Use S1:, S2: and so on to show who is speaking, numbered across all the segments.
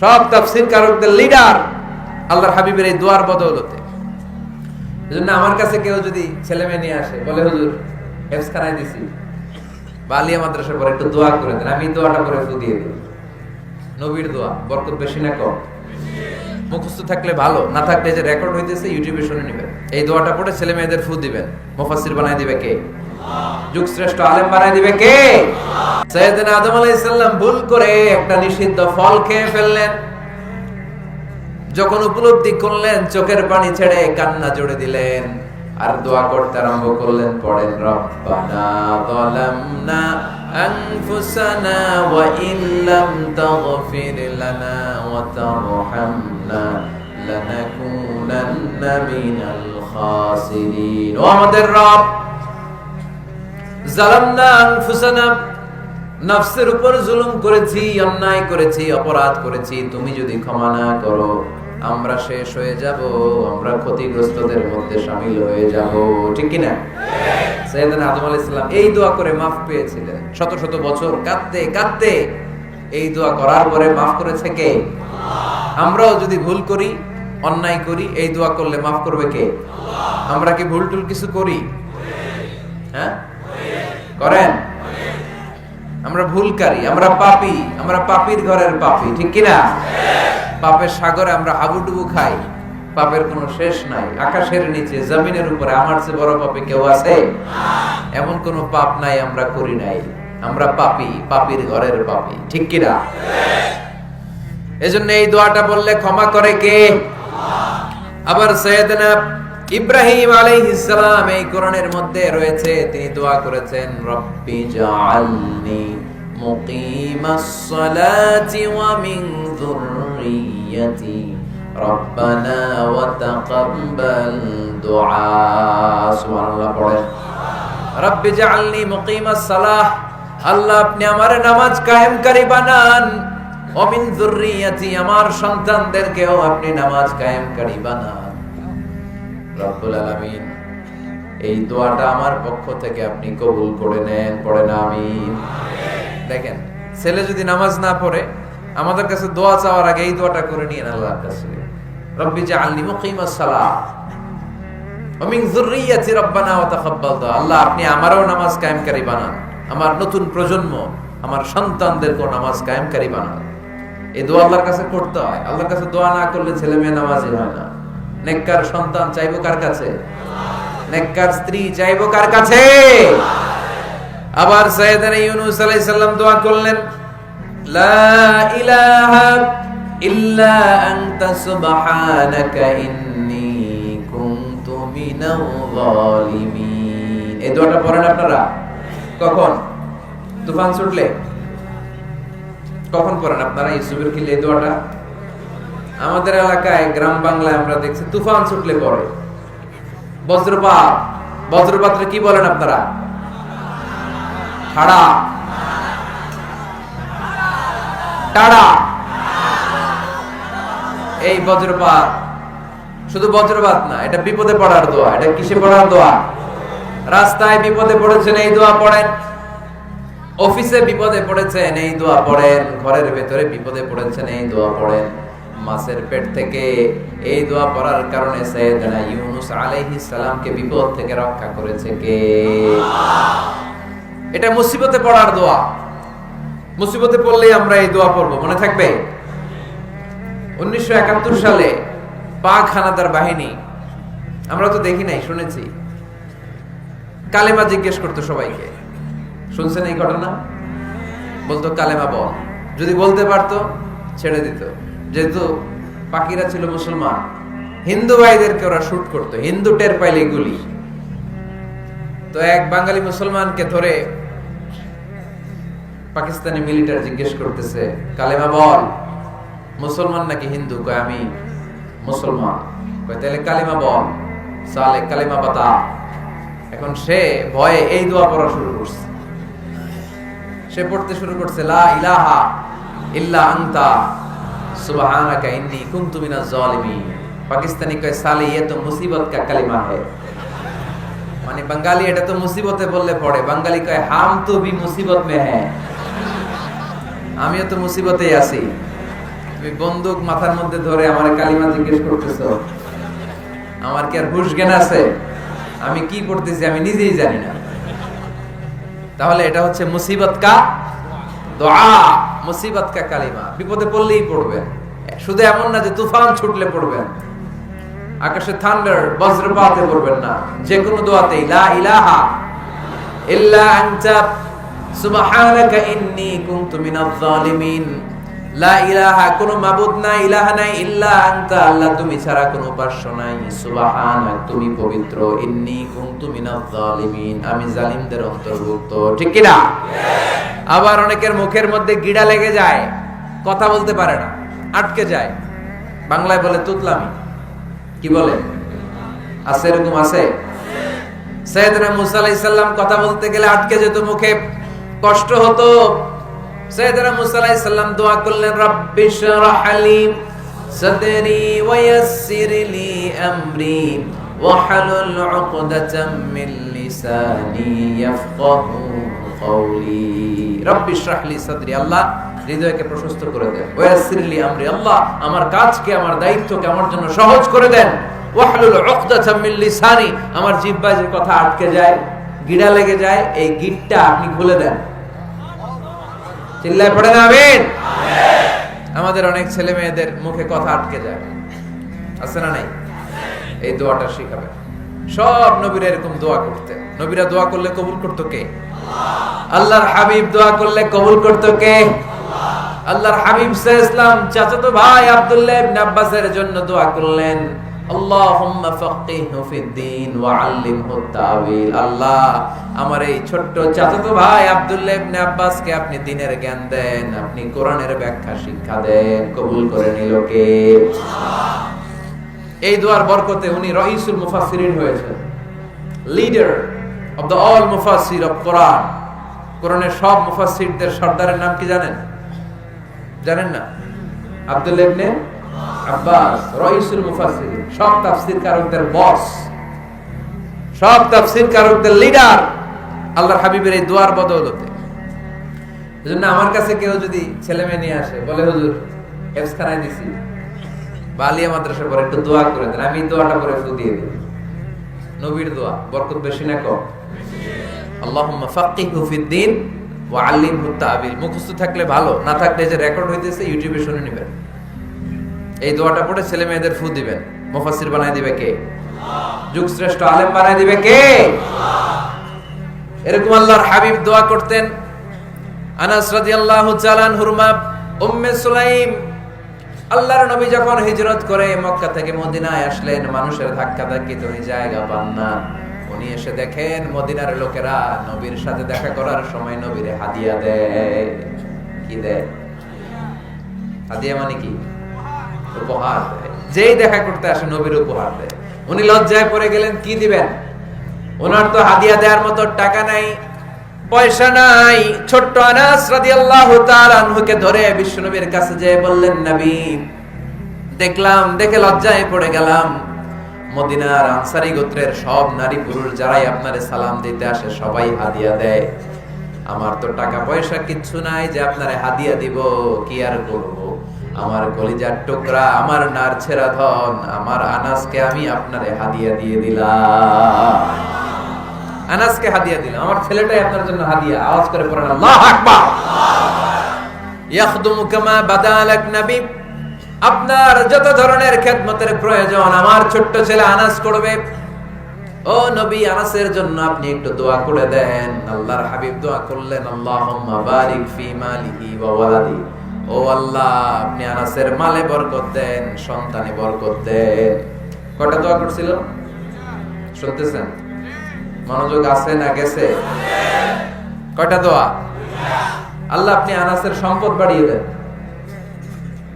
S1: সব তাফসির কারকদের লিডার আল্লাহর হাবিবের এই দোয়ার বদৌলতে। এজন্য আমার কাছে কেউ যদি ছেলে মেয়ে নিয়ে আসে, বলে, হুজুর হেফস খানায় দিছি। বা আলিয়া মাদ্রাসা পরে একটু দোয়া করে দেন, আমি দোয়াটা করে ফু দিয়ে দিই। নবীর দোয়া, বরকত বেশি না কম। মুখস্থ থাকলে ভালো, না থাকলে যে রেকর্ড হইতেছে ইউটিউবে শুনে নেবেন। এই দোয়াটা পড়ে ছেলে মেয়েদের ফু দিবেন। মুফাসসির বানাই দিবে কে? যুগ শ্রেষ্ঠ আলেম বানাই দিবে কে? সৈয়দনা আদম আলাইহিস সালাম ভুল করে একটা নিষিদ্ধ ফল খেয়ে ফেললেন। যখন উপলব্ধি করলেন, চোখের পানি ছেড়ে কান্না জুড়ে দিলেন আর দোয়া করতে আরম্ভ করলেন, পড়েন, রব্বানা যালামনা আনফুসানা ওয়া ইল্লাম তাগফির লানা ওয়া তারহামনা লানাকুনান্না মিনাল খাসিরিন। ও আমাদের রব নফসের উপর জুলুম করেছি, অন্যায় করেছি, অপরাধ করেছি, তুমি যদি ক্ষমা না করো, আমরা শেষ হয়ে যাব, আমরা ক্ষতিগ্রস্তদের মধ্যে শামিল হয়ে যাব। ঠিক কি না সৈয়দনা আদম আলাইহিস সালাম এই দোয়া করে মাফ পেয়েছিলেন। শত শত বছর কাঁদতে কাঁদতে এই দোয়া করার পরে মাফ করেছে কে? আমরাও যদি ভুল করি, অন্যায় করি, এই দোয়া করলে মাফ করবে কে? আমরা কি ভুল টুল কিছু করি? হ্যাঁ? করেন? আমরা ভুলকারী, আমরা পাপী, আমরা পাপীর ঘরের পাপী, ঠিক কিনা? পাপের সাগরে আমরা হাবুডুবু খাই, পাপের কোনো শেষ নাই, আকাশের নিচে, জমিনের উপরে, আমার চেয়ে বড় পাপে কেউ আছে? এমন কোনো পাপ নাই আমরা করি নাই, আমরা পাপি, পাপির ঘরের পাপী, ঠিক কিনা? এজন্য এই দোয়াটা বললে ক্ষমা করে কে? আবার সৈয়দনা ইব্রাহিম আলাইহিস সালাম এই কোরআনের মধ্যে রয়েছে, তিনি দোয়া করেছেন, রব্বি জাআলনি মুকিমাস সালাতি ওয়া মিন যুররিয়্যাতি রব্বানা ওয়া তাকাব্বাল দুআ। সুবহানাল্লাহ, পড়েন। রব্বি জাআলনি মুকিমাস সালাহ, আল্লাহ আপনি আমার নামাজ কায়েমকারী বানান। অমিন যুররিয়াতি, আমার সন্তানদেরকেও আপনি নামাজ কায়েমকারী বানান। রব্বুল আলামিন। এই দোয়াটা আমার পক্ষ থেকে আপনি কবুল করে নেন পড়ে না আমি দেখেন, ছেলে যদি নামাজ না পড়ে, আমাদের কাছে দোয়া চাওয়ার আগে এই দোয়াটা করে নিয়ে আল্লাহর কাছে। রব্বি জাআলনি মুকিমাস সালাহ। অমিন যুররিয়াতি রব্বানা ওয়া তাকাব্বাল আল্লাহ, আপনি আমারও নামাজ কায়েমকারী বানান। আমার নতুন প্রজন্ম, আমার সন্তানদেরকেও নামাজ কায়েমকারী বানান। এই দোয়া আল্লাহর কাছে করতে হয়। আল্লাহর কাছে দোয়া না করলে ছেলে মেয়ে নামাজি হয় না। নেককার সন্তান চাইব কার কাছে? নেককার স্ত্রী চাইব কার কাছে? আবার সাইয়েদনা ইউনূস আলাইহিস সালাম দোয়া করলেন, লা ইলাহা ইল্লা আনতা সুবহানাকা ইন্নী কুনতু মিনাল যালিমিন. এই দোয়াটা পড়েন আপনারা? কখন? তুফান ছুটলে? কখন পড়েন আপনারা? ইউসুফের খিলে এই দোয়াটা? আমাদের এলাকায় গ্রাম বাংলায় আমরা দেখছি তুফান ছুটলে পড়ে। বজ্রপাত। বজ্রপাতরে কি বলেন আপনারা? ঠাড়া। টাড়া। এই বজ্রপাত। শুধু বজ্রপাত না, এটা বিপদে পড়ার দোয়া, এটা কিসে পড়ার দোয়া? রাস্তায় বিপদে পড়েছেন, এই দোয়া পড়েন। অফিসে বিপদে পড়েছেন, এই দোয়া পড়েন। ঘরের ভেতরে বিপদে পড়েছেন, এই দোয়া পড়েন। মাছের পেট থেকে এই দোয়া পড়ার কারণে সৈয়দনা ইউনুস আলাইহিস সালামকে বিপদ থেকে রক্ষা করেছে কে? এটা মুসিবতে পড়ার দোয়া। মুসিবতে পড়লেই আমরা এই দোয়া পড়ব, মনে থাকবে? উনিশশো একাত্তর সালে পাক হানাদার বাহিনী, আমরা তো দেখি নাই, শুনেছি। কালেমা জিজ্ঞেস করতো সবাইকে, শুনছেন এই ঘটনা? বলতো, কালেমা বল। যদি বলতে পারতো, ছেড়ে দিত। যেহেতু পাখিরা ছিল মুসলমান, হিন্দু ভাইদেরকে ওরা শুট করতো, হিন্দু টের পাইলে গুলি। তো এক বাঙালি মুসলমানকে ধরে পাকিস্তানি মিলিটার জিজ্ঞেস করতেছে, কালেমা বল, মুসলমান নাকি হিন্দু? কয়, আমি মুসলমান। কয়, তাহলে কালেমা বল, সালে কালেমা বাতা এখন সে ভয়ে এই দোয়া পড়া শুরু করছে। সে পড়তে শুরু করছে, লা ইলাহা ইল্লা আনতা। সুবহানাকা ইন্নী কুনতু মিনাজ জালিমিন। পাকিস্তানি কয়, সালে ইয়ে তো মুসিবত কা কালিমা হে। মানে বাঙালি এটা তো মুসিবতে বললে পড়ে। বাঙালি কয়, হাম তো বি মুসিবত মে হে আমিও তো মুসিবতেই আছি। তুমি বন্দুক মাথার মধ্যে ধরে আমার কালিমা জিজ্ঞেস করতেছো। আমার কি আর হুশ জ্ঞান আছে? আমি কি করতেছি আমি নিজেই জানি না। তাহলে এটা হচ্ছে মুসিবত কা দোয়া। মুসিবত কা কালিমা। বিপদে পড়লেই পড়বে। শুধু এমন না যে তুফান ছুটলে পড়বে। আকাশে থান্ডার, বজ্রপাতে পড়বেন না। যে কোনো দোয়াতেই, লা ইলাহা ইল্লা আনতা, সুবহানাকা ইন্নী কুনতু মিনাজ জালিমিন আবার অনেকের মুখের মধ্যে গিড়া লেগে যায়, কথা বলতে পারে না, আটকে যায়। বাংলায় বলে তুতলামি। কি বলে? আছে এরকম, আছে? সৈয়দনা মুসা কথা বলতে গেলে আটকে যেত মুখে, কষ্ট হতো। সৈয়দনা মুসা আলাইহিস সালাম দোয়া করলেন, রাব্বি শরহ লি সাদরি ওয়া ইয়াসসির লি আমরি ওয়াহলুল উকদাতাম মিন লিসানি ইয়াফকাহু কওলি। রাব্বি শরহ লি সাদরি, আল্লাহ হৃদয়কে প্রশস্ত করে দেন। ওয়া ইয়াসসির লি আমরি, আল্লাহ আমার কাজকে, আমার দায়িত্বকে আমার জন্য সহজ করে দেন। ওয়াহলুল উকদাতাম মিন লিসানি, আমার জিহ্বায় যে কথা আটকে যায়, গিড়া লেগে যায়, এই গিটটা আপনি খুলে দেন। চিল্লায় পড়ে না আমিন আমাদের অনেক ছেলে মেয়েদের মুখে কথা আটকে যায়। আছে না নাই? এই দোয়াটা শিখাবে সব নবীরা এরকম দোয়া করতে নবীরা দোয়া করলে কবুল করতো কে? আল্লাহর হাবিব দোয়া করলে কবুল করতো কে? আল্লাহর হাবিব সাল্লাল্লাহু আলাইহি ইসলাম চাচাতো ভাই আব্দুল্লাহ ইবনে আব্বাসের জন্য দোয়া করলেন। আল্লাহুম্মা ফাক্কিহু ফিদ্দিন ওয়া আল্লিমহু তাওয়িল। আল্লাহ, আমার এই ছোট্ট চাচাতো ভাই আব্দুল্লাহ ইবনে আব্বাসকে আপনি দ্বীনের জ্ঞান দেন, আপনি কোরআনের ব্যাখ্যা শিক্ষা দেন, কবুল করে নিল কে? এই দোয়ার বরকতে উনি রইসুল মুফাসসিরিন হয়েছেন। লিডার অফ দ্য অল মুফাসসির অফ কোরআন। কোরআনের সব মুফাসসিরদের সর্দারের নাম কি জানেন? জানেন না? আব্দুল্লাহ ইবনে আব্বাস, রইসুল সব কারকদের বস সব কারকদের লিডার আল্লাহর হাবিবের এই দোয়ার বদৌলতে। এজন্য আমার কাছে কেউ যদি ছেলে মেয়ে নিয়ে আসে, বলে, হুজুর হেফস দিছি বা আলিয়া মাদ্রাসা পরে একটু দোয়া করে দেন, আমি দোয়াটা করে একটু দিয়ে দিই নবীর দোয়া, বরকত বেশি না কম। আল্লাহুম্মা ফাক্কিহু ফিদ্দিন ওয়া মুখস্থ থাকলে ভালো, না থাকলে যে রেকর্ড হইতেছে ইউটিউবে শুনে নেবেন। এই দোয়াটা পড়ে ছেলে মেয়েদের ফু দিবেন। মুফাসসির বানাই দিবে কে? যুগ শ্রেষ্ঠ আলেম বানাই দিবে কে? এরকম আল্লাহর হাবিব দোয়া করতেন। আনাস রাদিয়াল্লাহু তাআলা হুরমা উম্মে সুলাইম। আল্লাহর নবী যখন হিজরত করে মক্কা থেকে মদিনায় আসলেন, মানুষের ধাক্কা ধাক্কিতে উনি জায়গা পান না। উনি এসে দেখেন মদিনার লোকেরা নবীর সাথে দেখা করার সময় নবীরে হাদিয়া দেয়। কি দেয়? হাদিয়া মানে কি? উপহার দেয়। যেই দেখা করতে আসে, নবীর উপহার দেয়। উনি লজ্জায় পড়ে গেলেন, কি দিবেন? ওনার তো হাদিয়া দেওয়ার মতো টাকা নাই, পয়সা নাই। ছোট্ট আনাস আনহুকে ধরে কাছে বললেন, নবী, দেখলাম, দেখে লজ্জায় পড়ে গেলাম। মদিনার আনসারি গোত্রের সব নারী পুরুষ যারাই আপনারে সালাম দিতে আসে, সবাই হাদিয়া দেয়। আমার তো টাকা পয়সা কিচ্ছু নাই, যে আপনারে হাদিয়া দিব, কি আর করব? আমার কলিজার টুকরা, আমার নার ছেড়া ধন, আমার আনাসকে আমি আপনারে হাদিয়া দিয়ে দিলাম। আনাসকে হাদিয়া দিলাম, আমার ছেলেটাই আপনার জন্য হাদিয়া। আওয়াজ করে পড়েন, আল্লাহু আকবার। ইয়াখদুমু কামা বাদালাক নবী। আপনার যত ধরনের খেদমতের প্রয়োজন, আমার ছোট্ট ছেলে আনাস করবে। ও নবী, আনাসের জন্য আপনি একটু দোয়া করে দেন। আল্লাহর হাবিব দোয়া করলেন, আল্লাহুম্মা বারিক ফি মালিহি ওয়া ওয়ালাদি। ও আল্লাহ, আপনি আনাসের মালে বরকত দেন, সন্তানে বরকত দেন। কয়টা দোয়া করছিল? শুনতেছেন? মনোযোগ আছে না গেছে? কয়টা দোয়া? আল্লাহ, আপনি আনাসের সম্পদ বাড়িয়ে দেন।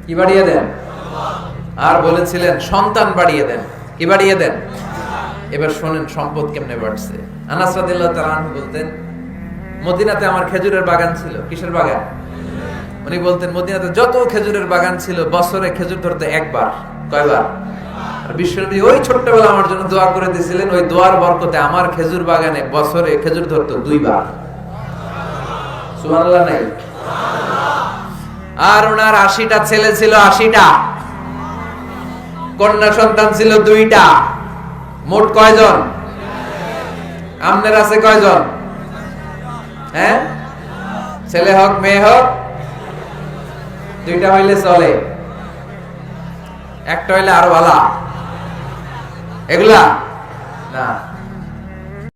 S1: কি বাড়িয়ে দেন? আর বলেছিলেন, সন্তান বাড়িয়ে দেন। কি বাড়িয়ে দেন? এবার শোনেন, সম্পদ কেমনে বাড়ছে। আনাস রাদিয়াল্লাহু তাআলা বলতেন, মদিনাতে আমার খেজুরের বাগান ছিল। কিসের বাগান? উনি বলতেন, মদিনাতে যত খেজুরের বাগান ছিল, বছরে খেজুর ধরতে একবার, কয়বার? বিশ্বনবী ওই ছোট্টবেলা আমার জন্য দোয়া করে দিয়েছিলেন, ওই দোয়ার বরকতে আমার খেজুর বাগানে বছরে খেজুর দুইবার। আর ওনার আশিটা ছেলে ছিল আশিটা। কন্যা সন্তান ছিল দুইটা। মোট কয়জন? আমনের আছে কয়জন? হ্যাঁ? ছেলে হোক, মেয়ে হোক। দুইটা হইলে চলে। একটা হইলে আরও ভালো এগুলা? না।